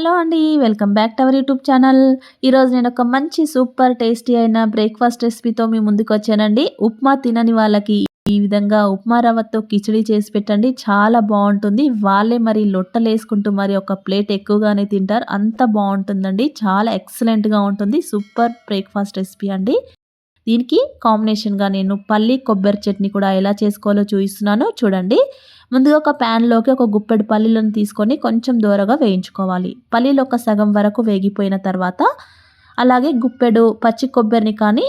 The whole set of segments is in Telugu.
హలో అండి welcome back to our YouTube channel. ఈరోజు నేను ఒక మంచి సూపర్ టేస్టీ అయిన బ్రేక్ఫాస్ట్ రెసిపీతో మీ ముందుకు వచ్చానండి. ఉప్మా తినని వాళ్ళకి ఈ విధంగా ఉప్మా రవ్వతో కిచడీ చేసి పెట్టండి. చాలా బాగుంటుంది. వాళ్ళే మరి లొట్టలు వేసుకుంటూ మరి ఒక ప్లేట్ ఎక్కువగానే తింటారు. అంత బాగుంటుందండి. చాలా ఎక్సలెంట్గా ఉంటుంది. సూపర్ బ్రేక్ఫాస్ట్ రెసిపీ అండి. దీనికి కాంబినేషన్గా నేను పల్లి కొబ్బరి చట్నీ కూడా ఎలా చేసుకోవాలో చూపిస్తున్నాను. చూడండి. ముందుగా ఒక ప్యాన్లోకి ఒక గుప్పెడు పల్లీలను తీసుకొని కొంచెం దూరగా వేయించుకోవాలి. పల్లీలు ఒక సగం వరకు వేగిపోయిన తర్వాత అలాగే గుప్పెడు పచ్చి కొబ్బరిని కానీ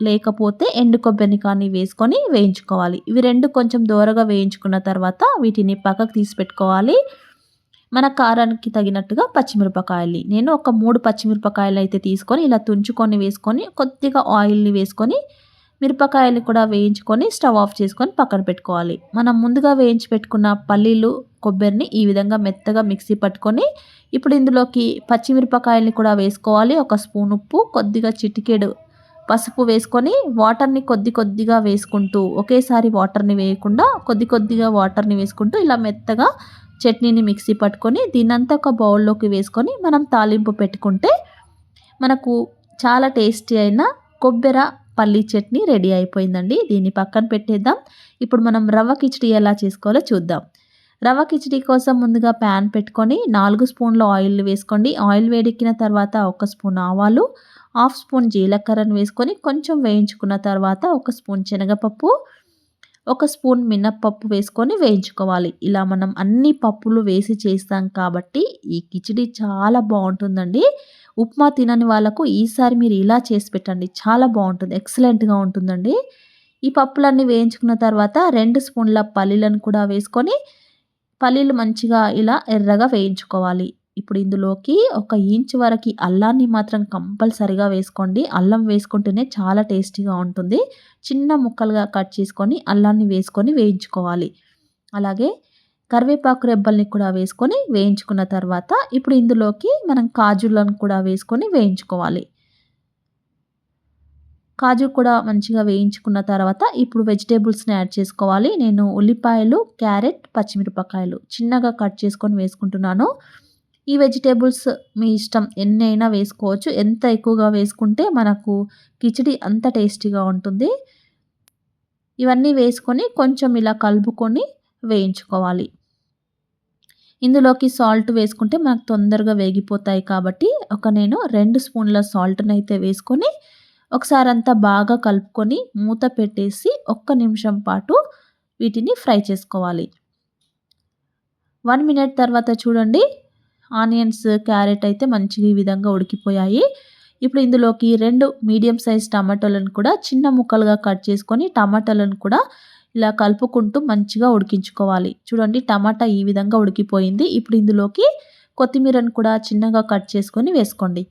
లేకపోతే ఎండు కొబ్బరిని కానీ వేసుకొని వేయించుకోవాలి. ఇవి రెండు కొంచెం దూరగా వేయించుకున్న తర్వాత వీటిని పక్కకు తీసి పెట్టుకోవాలి. మన కారానికి తగినట్టుగా పచ్చిమిరపకాయలు నేను ఒక మూడు పచ్చిమిరపకాయలు అయితే తీసుకొని ఇలా తుంచుకొని వేసుకొని కొద్దిగా ఆయిల్ని వేసుకొని మిరపకాయలు కూడా వేయించుకొని స్టవ్ ఆఫ్ చేసుకొని పక్కన పెట్టుకోవాలి. మనం ముందుగా వేయించి పెట్టుకున్న పల్లీలు కొబ్బరిని ఈ విధంగా మెత్తగా మిక్సీ పట్టుకొని ఇప్పుడు ఇందులోకి పచ్చిమిరపకాయల్ని కూడా వేసుకోవాలి. ఒక స్పూన్ ఉప్పు కొద్దిగా చిటికెడు పసుపు వేసుకొని వాటర్ని కొద్ది కొద్దిగా వేసుకుంటూ ఒకేసారి వాటర్ని వేయకుండా కొద్ది కొద్దిగా వాటర్ని వేసుకుంటూ ఇలా మెత్తగా చట్నీని మిక్సీ పట్టుకొని దీన్నంతా ఒక బౌల్లోకి వేసుకొని మనం తాలింపు పెట్టుకుంటే మనకు చాలా టేస్టీ అయిన కొబ్బెర పల్లీ చట్నీ రెడీ అయిపోయిందండి. దీన్ని పక్కన పెట్టేద్దాం. ఇప్పుడు మనం రవ్వ కిచడీ ఎలా చేసుకోవాలో చూద్దాం. రవ్వ కిచడీ కోసం ముందుగా ప్యాన్ పెట్టుకొని నాలుగు స్పూన్ల ఆయిల్ వేసుకోండి. ఆయిల్ వేడెక్కిన తర్వాత ఒక స్పూన్ ఆవాలు హాఫ్ స్పూన్ జీలకర్రను వేసుకొని కొంచెం వేయించుకున్న తర్వాత ఒక స్పూన్ శనగపప్పు ఒక స్పూన్ మినప్పప్పు వేసుకొని వేయించుకోవాలి. ఇలా మనం అన్ని పప్పులు వేసి చేస్తాం కాబట్టి ఈ కిచిడి చాలా బాగుంటుందండి. ఉప్మా తినని వాళ్ళకు ఈసారి మీరు ఇలా చేసి పెట్టండి. చాలా బాగుంటుంది. ఎక్సలెంట్గా ఉంటుందండి. ఈ పప్పులన్నీ వేయించుకున్న తర్వాత రెండు స్పూన్ల పల్లీలను కూడా వేసుకొని పల్లీలు మంచిగా ఇలా ఎర్రగా వేయించుకోవాలి. ఇప్పుడు ఇందులోకి ఒక ఇంచ్ వరకు అల్లాన్ని మాత్రం కంపల్సరిగా వేసుకోండి. అల్లం వేసుకుంటేనే చాలా టేస్టీగా ఉంటుంది. చిన్న ముక్కలుగా కట్ చేసుకొని అల్లాన్ని వేసుకొని వేయించుకోవాలి. అలాగే కరివేపాకు రెబ్బల్ని కూడా వేసుకొని వేయించుకున్న తర్వాత ఇప్పుడు ఇందులోకి మనం కాజులను కూడా వేసుకొని వేయించుకోవాలి. కాజు కూడా మంచిగా వేయించుకున్న తర్వాత ఇప్పుడు వెజిటేబుల్స్ని యాడ్ చేసుకోవాలి. నేను ఉల్లిపాయలు క్యారెట్ పచ్చిమిరపకాయలు చిన్నగా కట్ చేసుకొని వేసుకుంటున్నాను. ఈ వెజిటేబుల్స్ మీ ఇష్టం. ఎన్నైనా వేసుకోవచ్చు. ఎంత ఎక్కువగా వేసుకుంటే మనకు కిచిడి అంత టేస్టీగా ఉంటుంది. ఇవన్నీ వేసుకొని కొంచెం ఇలా కలుపుకొని వేయించుకోవాలి. ఇందులోకి సాల్ట్ వేసుకుంటే మనకు తొందరగా వేగిపోతాయి కాబట్టి ఒక నేను రెండు స్పూన్ల సాల్ట్ని అయితే వేసుకొని ఒకసారి అంతా బాగా కలుపుకొని మూత పెట్టేసి ఒక్క నిమిషం పాటు వీటిని ఫ్రై చేసుకోవాలి. వన్ మినిట్ తర్వాత చూడండి. ఆనియన్స్ క్యారెట్ అయితే మంచిగా ఈ విధంగా ఉడికిపోయాయి. ఇప్పుడు ఇందులోకి రెండు మీడియం సైజ్ టమాటోలను కూడా చిన్న ముక్కలుగా కట్ చేసుకొని టమాటాలను కూడా ఇలా కలుపుకుంటూ మంచిగా ఉడికించుకోవాలి. చూడండి టమాటా ఈ విధంగా ఉడికిపోయింది. ఇప్పుడు ఇందులోకి కొత్తిమీరను కూడా చిన్నగా కట్ చేసుకొని వేసుకోండి.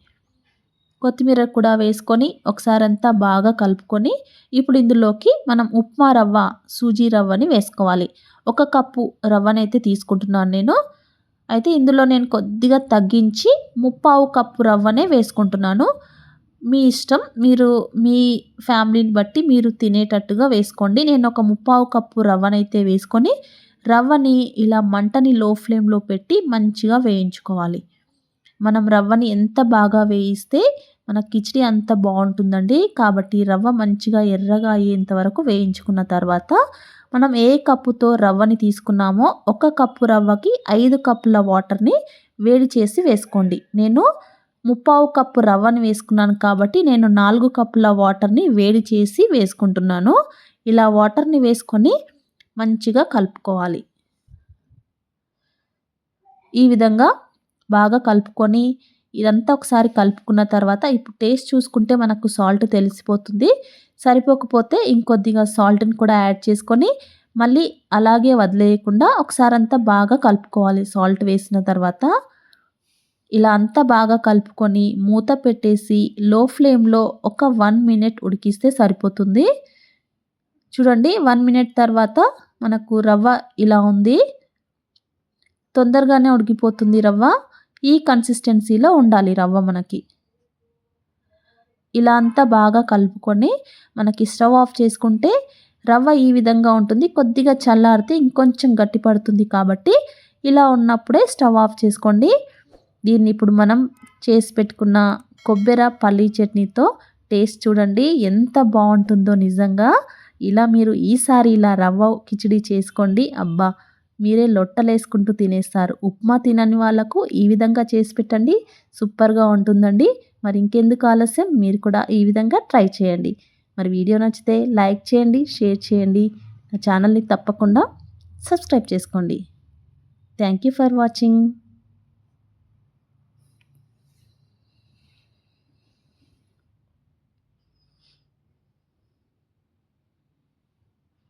కొత్తిమీర కూడా వేసుకొని ఒకసారి అంతా బాగా కలుపుకొని ఇప్పుడు ఇందులోకి మనం ఉప్మా రవ్వ సూజీ రవ్వని వేసుకోవాలి. ఒక కప్పు రవ్వనైతే తీసుకుంటున్నాను నేను. అయితే ఇందులో నేను కొద్దిగా తగ్గించి ముప్పావు కప్పు రవ్వనే వేసుకుంటున్నాను. మీ ఇష్టం మీరు మీ ఫ్యామిలీని బట్టి మీరు తినేటట్టుగా వేసుకోండి. నేను ఒక ముప్పావు కప్పు రవ్వనైతే వేసుకొని రవ్వని ఇలా మంటని లో ఫ్లేమ్లో పెట్టి మంచిగా వేయించుకోవాలి. మనం రవ్వని ఎంత బాగా వేయిస్తే మన కిచిడి అంత బాగుంటుందండి. కాబట్టి రవ్వ మంచిగా ఎర్రగా అయ్యేంత వరకు వేయించుకున్న తర్వాత మనం ఏ కప్పుతో రవ్వని తీసుకున్నామో ఒక కప్పు రవ్వకి ఐదు కప్పుల వాటర్ని వేడి చేసి వేసుకోండి. నేను ముప్పావు కప్పు రవ్వని వేసుకున్నాను కాబట్టి నేను నాలుగు కప్పుల వాటర్ని వేడి చేసి వేసుకుంటున్నాను. ఇలా వాటర్ని వేసుకొని మంచిగా కలుపుకోవాలి. ఈ విధంగా బాగా కలుపుకొని ఇదంతా ఒకసారి కలుపుకున్న తర్వాత ఇప్పుడు టేస్ట్ చూసుకుంటే మనకు సాల్ట్ తెలిసిపోతుంది. సరిపోకపోతే ఇంకొద్దిగా సాల్ట్ని కూడా యాడ్ చేసుకొని మళ్ళీ అలాగే వదిలేయకుండా ఒకసారి అంతా బాగా కలుపుకోవాలి సాల్ట్ వేసిన తర్వాత. ఇలా అంతా బాగా కలుపుకొని మూత పెట్టేసి లో ఫ్లేమ్లో ఒక వన్ మినిట్ ఉడికిస్తే సరిపోతుంది. చూడండి వన్ మినిట్ తర్వాత మనకు రవ్వ ఇలా ఉంది. తొందరగానే ఉడికిపోతుంది రవ్వ. ఈ కన్సిస్టెన్సీలో ఉండాలి రవ్వ మనకి. ఇలా అంతా బాగా కలుపుకొని మనకి స్టవ్ ఆఫ్ చేసుకుంటే రవ్వ ఈ విధంగా ఉంటుంది. కొద్దిగా చల్లారితే ఇంకొంచెం గట్టి పడుతుంది కాబట్టి ఇలా ఉన్నప్పుడే స్టవ్ ఆఫ్ చేసుకోండి. దీన్ని ఇప్పుడు మనం చేసి పెట్టుకున్న కొబ్బెర పల్లీ చట్నీతో టేస్ట్ చూడండి ఎంత బాగుంటుందో నిజంగా. ఇలా మీరు ఈసారి ఇలా రవ్వ కిచిడి చేసుకోండి. అబ్బా! మీరే లొట్టలేసుకుంటూ తినేస్తారు. ఉప్మా తినని వాళ్ళకు ఈ విధంగా చేసి పెట్టండి. సూపర్గా ఉంటుందండి. మరి ఇంకెందుకు ఆలస్యం? మీరు కూడా ఈ విధంగా ట్రై చేయండి. మరి వీడియో నచ్చితే లైక్ చేయండి షేర్ చేయండి. నా ఛానల్ని తప్పకుండా సబ్స్క్రైబ్ చేసుకోండి. Thank you for watching.